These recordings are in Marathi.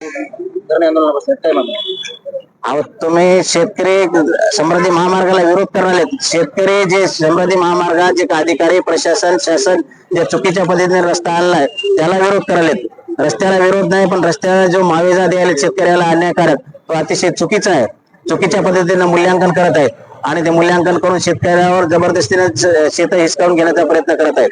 धरणे बसले काय अहो तुम्ही शेतकरी समृद्धी महामार्गाला विरोध करणार शेतकरी जे समृद्धी महामार्गाचे जे अधिकारी प्रशासन शासन जे चुकीच्या पद्धतीने रस्ता आणलाय त्याला विरोध करायला रस्त्याला विरोध नाही पण रस्त्याला जो मावेजा द्यायला शेतकऱ्याला अन्यायकारक तो अतिशय चुकीचा आहे. चुकीच्या पद्धतीने मूल्यांकन करत आहेत. आणि ते मूल्यांकन करून शेतकऱ्यावर जबरदस्तीने शेत हिसकावून घेण्याचा प्रयत्न करत आहेत.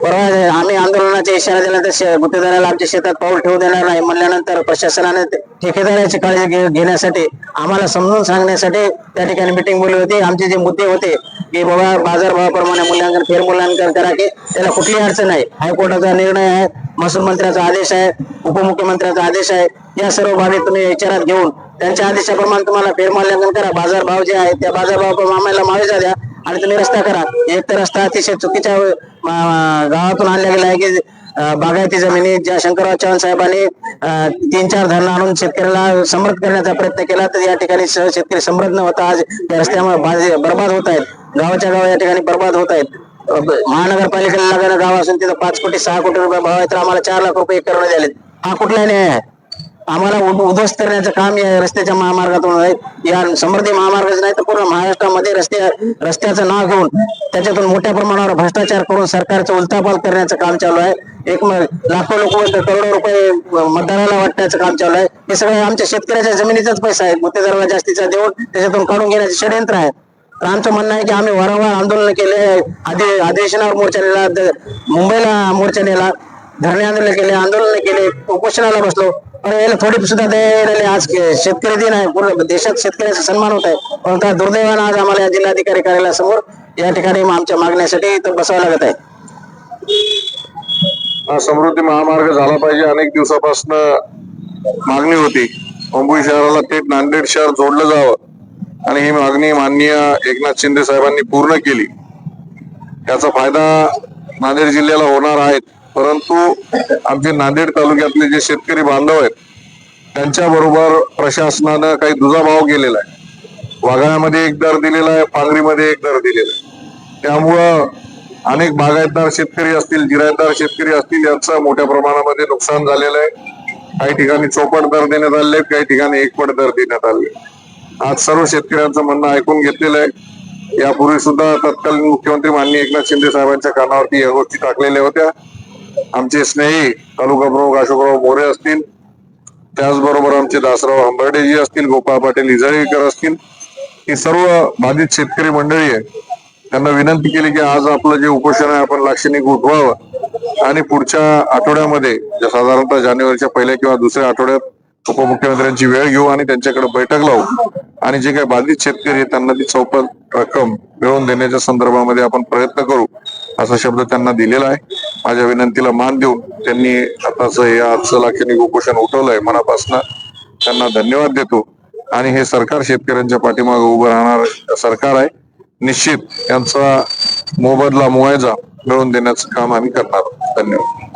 परवा आम्ही आंदोलनाचा इशारा दिल्यानंतर गुत्तेदाराला आमच्या शेतात पाऊल ठेवू देणार नाही म्हणल्यानंतर प्रशासनाने ठेकेदाराची काळजी घेण्यासाठी आम्हाला समजून सांगण्यासाठी त्या ठिकाणी मिटिंग बोलली होती. आमचे जे मुद्दे होते की बाबा बाजारभावाप्रमाणे मूल्यांकन फेर मूल्यांकन करा की त्याला कुठली अडचण आहे हायकोर्टाचा निर्णय आहे महसूल मंत्र्याचा आदेश आहे उपमुख्यमंत्र्याचा आदेश आहे. या सर्व बाबी तुम्ही विचारात घेऊन त्यांच्या आदेशाप्रमाणे तुम्हाला फेरमूल्यांकन करा. बाजारभाव जे आहे त्या बाजारभावाप्रमाणे आम्हाला मावेजा द्या आणि तुम्ही रस्ता करा. एक तर रस्ता अतिशय चुकीच्या गावातून आणला गेला आहे की बागायती जमिनी ज्या शंकरराव चव्हाण साहेबांनी तीन चार धरणं आणून शेतकऱ्याला समृद्ध करण्याचा प्रयत्न केला तर या ठिकाणी शेतकरी समृद्ध न होता आज त्या रस्त्यामुळे बर्बाद होत आहेत. गावाच्या गाव या ठिकाणी बर्बाद होत आहेत. महानगरपालिकेला लागणारं गाव असून तिथं पाच कोटी सहा कोटी रुपये भाव आहे तर आम्हाला चार लाख रुपये करणं द्याले हा कुठला न्याय आहे? आम्हाला उद्ध्वस्त करण्याचं काम या रस्त्याच्या महामार्गातून आहे. या समृद्धी महामार्गाचं नाही तर पूर्ण महाराष्ट्रामध्ये रस्ते रस्त्याचं नाव घेऊन त्याच्यातून मोठ्या प्रमाणावर भ्रष्टाचार करून सरकारचं उलथापाल करण्याचं काम चालू आहे. एक लाखो लोक करोडो रुपये मतदाराला वाटण्याचं काम चालू आहे. हे सगळं आमच्या शेतकऱ्याच्या जमिनीचाच पैसा आहे. गुत्तेदाराला जास्तीचा देऊन त्याच्यातून काढून घेण्याचे षडयंत्र आहे. तर आमचं म्हणणं आहे की आम्ही वारंवार आंदोलन केले आधी अधिवेशनावर मोर्चा नेला मुंबईला मोर्चा नेला धरणे आंदोलन केले आंदोलन केले उपोषणाला बसलो. याला थोडी सुद्धा दया आज शेतकरी दिन आहे. पूर्ण देशात शेतकऱ्याचा सन्मान होत आहे. पण त्या दुर्दैवानं आज आम्हाला या जिल्हाधिकारी कार्यालयासमोर या ठिकाणी आमच्या मागण्यासाठी इथं बसावं लागत आहे. समृद्धी महामार्ग झाला पाहिजे. अनेक दिवसापासून मागणी होती. मुंबई शहराला थेट नांदेड शहर जोडलं जावं. आणि ही मागणी माननीय एकनाथ शिंदे साहेबांनी पूर्ण केली. त्याचा फायदा नांदेड जिल्ह्याला होणार आहे. परंतु आमचे नांदेड तालुक्यातले जे शेतकरी बांधव आहेत त्यांच्या बरोबर प्रशासनानं काही दुजाभाव केलेला आहे. वाघाळ्यामध्ये एक दर दिलेला आहे पांगरीमध्ये एक दर दिलेला आहे. त्यामुळं अनेक बागायतदार शेतकरी असतील जिरायतदार शेतकरी असतील यांचं मोठ्या प्रमाणामध्ये नुकसान झालेलं आहे. काही ठिकाणी चौपट दर देण्यात आले आहेत काही ठिकाणी एकपट दर देण्यात आले आज सर्व शेतकऱ्यांचं म्हणणं ऐकून घेतलेलं आहे. यापूर्वी सुद्धा तत्कालीन मुख्यमंत्री माननीय एकनाथ शिंदे साहेबांच्या कानावरती या गोष्टी टाकलेल्या होत्या. आमचे स्नेही तालुका प्रमुख अशोकराव मोरे असतील. त्याचबरोबर आमचे दासराव हंबर्डेजी असतील गोपाळ पाटील इजाळीकर असतील. ही सर्व बाधित शेतकरी मंडळी आहे. त्यांना विनंती केली की आज आपलं जे उपोषण आहे आपण लाक्षणिक उठवावं. आणि पुढच्या आठवड्यामध्ये साधारणतः जानेवारीच्या पहिल्या किंवा दुसऱ्या आठवड्यात उपमुख्यमंत्र्यांची वेळ घेऊ आणि त्यांच्याकडे बैठक लावू. आणि जे काही बाधित शेतकरी आहेत त्यांना ती चौपट रक्कम मिळवून देण्याच्या संदर्भामध्ये आपण प्रयत्न करू असा शब्द त्यांना दिलेला आहे. माझ्या विनंतीला मान देऊन त्यांनी आताच हे आजचं लाखेने उपोषण उठवलंय मनापासून. त्यांना धन्यवाद देतो. आणि हे सरकार शेतकऱ्यांच्या पाठीमागे उभं राहणार सरकार आहे. निश्चित यांचा मोबदला मुआयजा मिळवून देण्याचं काम आम्ही करणार. धन्यवाद.